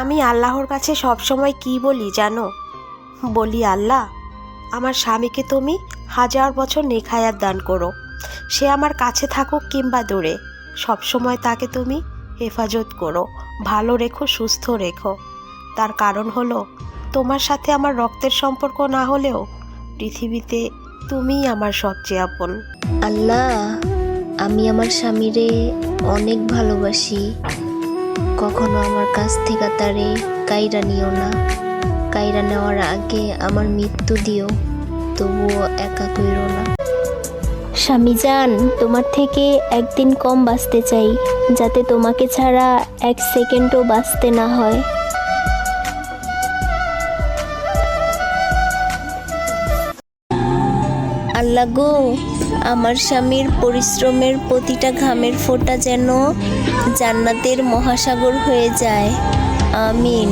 আমি আল্লাহর কাছে সবসময় কি বলি জানো? বলি, আল্লাহ, আমার স্বামীকে তুমি হাজার বছর নেখায়াত দান করো। সে আমার কাছে থাকুক কিংবা দূরে। সবসময় তাকে তুমি হেফাজত করো, ভালো রেখো, সুস্থ রেখো। তার কারণ হলো, তোমার সাথে আমার রক্তের সম্পর্ক না হলেও পৃথিবীতে তুমিই আমার সবচেয়ে আপন। আল্লাহ, আমি আমার স্বামীরে অনেক ভালোবাসি। কখনো আমার কাছ থেকে তারে কাইরা নিও না। কাইরা নেওয়ার আগে আমার মৃত্যু দিও, তবুও একা কইরো না। স্বামী যান তোমার থেকে একদিন কম বাঁচতে চাই, যাতে তোমাকে ছাড়া এক সেকেন্ডও বাঁচতে না হয়। আল্লাহ গো আমার স্বামীর পরিশ্রমের প্রতিটা ঘামের ফোঁটা যেন জান্নাতের মহাসাগর হয়ে যায়। আমিন।